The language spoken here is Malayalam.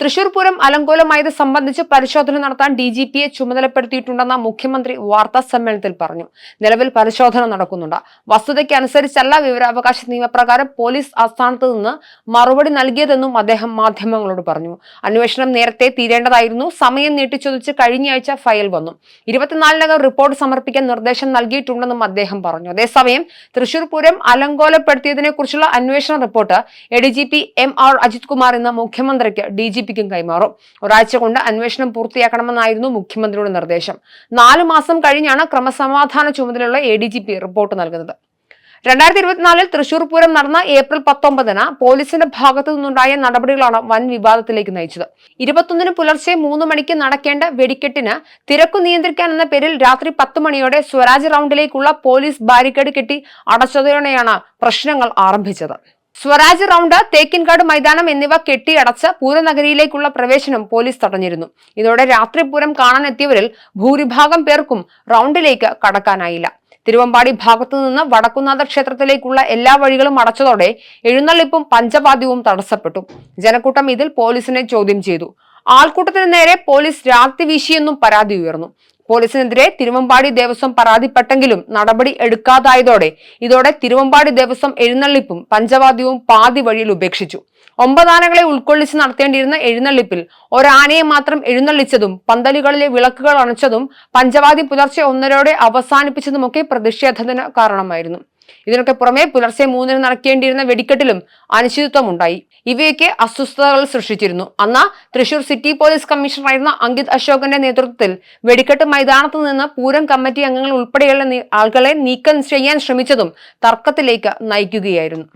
തൃശൂർ പൂരം അലങ്കോലമായത് സംബന്ധിച്ച് പരിശോധന നടത്താൻ ഡി ജി പിയെ ചുമതലപ്പെടുത്തിയിട്ടുണ്ടെന്ന മുഖ്യമന്ത്രി വാർത്താ സമ്മേളനത്തിൽ പറഞ്ഞു. നിലവിൽ പരിശോധന നടക്കുന്നുണ്ട്. വസ്തുതയ്ക്കനുസരിച്ചല്ല വിവരാവകാശ നിയമപ്രകാരം പോലീസ് ആസ്ഥാനത്ത് നിന്ന് മറുപടി നൽകിയതെന്നും അദ്ദേഹം മാധ്യമങ്ങളോട് പറഞ്ഞു. അന്വേഷണം നേരത്തെ തീരേണ്ടതായിരുന്നു. സമയം നീട്ടിച്ചൊതിച്ച് കഴിഞ്ഞയാഴ്ച ഫയൽ വന്നു. ഇരുപത്തിനാലിനകം റിപ്പോർട്ട് സമർപ്പിക്കാൻ നിർദ്ദേശം നൽകിയിട്ടുണ്ടെന്നും അദ്ദേഹം പറഞ്ഞു. അതേസമയം തൃശൂർ പൂരം അലങ്കോലപ്പെടുത്തിയതിനെ കുറിച്ചുള്ള അന്വേഷണ report A D G P M R Ajith Kumar ഇന്ന് മുഖ്യമന്ത്രിക്ക് ഡി ജി പിക്കും കൈമാറും. ഒരാഴ്ച കൊണ്ട് അന്വേഷണം പൂർത്തിയാക്കണമെന്നായിരുന്നു മുഖ്യമന്ത്രിയുടെ നിർദ്ദേശം. നാലു മാസം കഴിഞ്ഞാണ് ക്രമസമാധാന ചുമതലയുള്ള A D G P report നൽകുന്നത്. രണ്ടായിരത്തി ഇരുപത്തിനാലിൽ തൃശൂർ പൂരം നടന്ന ഏപ്രിൽ പത്തൊമ്പതിന് പോലീസിന്റെ ഭാഗത്തു നിന്നുണ്ടായ നടപടികളാണ് വൻ വിവാദത്തിലേക്ക് നയിച്ചത്. ഇരുപത്തൊന്നിന് പുലർച്ചെ മൂന്ന് മണിക്ക് നടക്കേണ്ട വെടിക്കെട്ടിന് തിരക്കു നിയന്ത്രിക്കാൻ എന്ന പേരിൽ രാത്രി പത്ത് മണിയോടെ സ്വരാജ് റൗണ്ടിലേക്കുള്ള പോലീസ് ബാരിക്കേഡ് കെട്ടി അടച്ചതോടെയാണ് പ്രശ്നങ്ങൾ ആരംഭിച്ചത്. സ്വരാജ് റൗണ്ട് തേക്കിൻകാട് മൈതാനം എന്നിവ കെട്ടിയടച്ച് പൂരനഗരിയിലേക്കുള്ള പ്രവേശനം പോലീസ് തടഞ്ഞിരുന്നു. ഇതോടെ രാത്രി പൂരം കാണാനെത്തിയവരിൽ ഭൂരിഭാഗം പേർക്കും റൗണ്ടിലേക്ക് കടക്കാനായില്ല. തിരുവമ്പാടി ഭാഗത്തു നിന്ന് വടക്കുന്നാഥ ക്ഷേത്രത്തിലേക്കുള്ള എല്ലാ വഴികളും അടച്ചതോടെ എഴുന്നള്ളിപ്പും പഞ്ചവാദ്യവും തടസ്സപ്പെട്ടു. ജനക്കൂട്ടം ഇതിൽ പോലീസിനെ ചോദ്യം ചെയ്തു. ആൾക്കൂട്ടത്തിന് നേരെ പോലീസ് രാത്രി വീശിയെന്നും പരാതി ഉയർന്നു. പോലീസിനെതിരെ തിരുവമ്പാടി ദേവസ്വം പരാതിപ്പെട്ടെങ്കിലും നടപടി എടുക്കാതായതോടെ ഇതോടെ തിരുവമ്പാടി ദേവസ്വം എഴുന്നള്ളിപ്പും പഞ്ചവാദ്യവും പാതി വഴിയിൽ ഉപേക്ഷിച്ചു. ഒമ്പതാനകളെ ഉൾക്കൊള്ളിച്ച് നടത്തേണ്ടിയിരുന്ന എഴുന്നള്ളിപ്പിൽ ഒരാനയെ മാത്രം എഴുന്നള്ളിച്ചതും പന്തലുകളിലെ വിളക്കുകൾ അണച്ചതും പഞ്ചവാദി പുലർച്ചെ ഒന്നരോടെ അവസാനിപ്പിച്ചതുമൊക്കെ പ്രതിഷേധത്തിന് കാരണമായിരുന്നു. ഇതിനൊക്കെ പുറമെ പുലർച്ചെ മൂന്നിന് നടക്കേണ്ടിയിരുന്ന വെടിക്കെട്ടിലും അനിശ്ചിതത്വമുണ്ടായി. ഇവയൊക്കെ അസ്വസ്ഥതകൾ സൃഷ്ടിച്ചിരുന്നു. അന്ന് തൃശൂർ സിറ്റി പോലീസ് കമ്മീഷണറായിരുന്ന അങ്കിത് അശോകന്റെ നേതൃത്വത്തിൽ വെടിക്കെട്ട് മൈതാനത്ത് നിന്ന് പൂരം കമ്മിറ്റി അംഗങ്ങൾ ഉൾപ്പെടെയുള്ള ആളുകളെ നീക്കം ചെയ്യാൻ ശ്രമിച്ചതും തർക്കത്തിലേക്ക് നയിക്കുകയായിരുന്നു.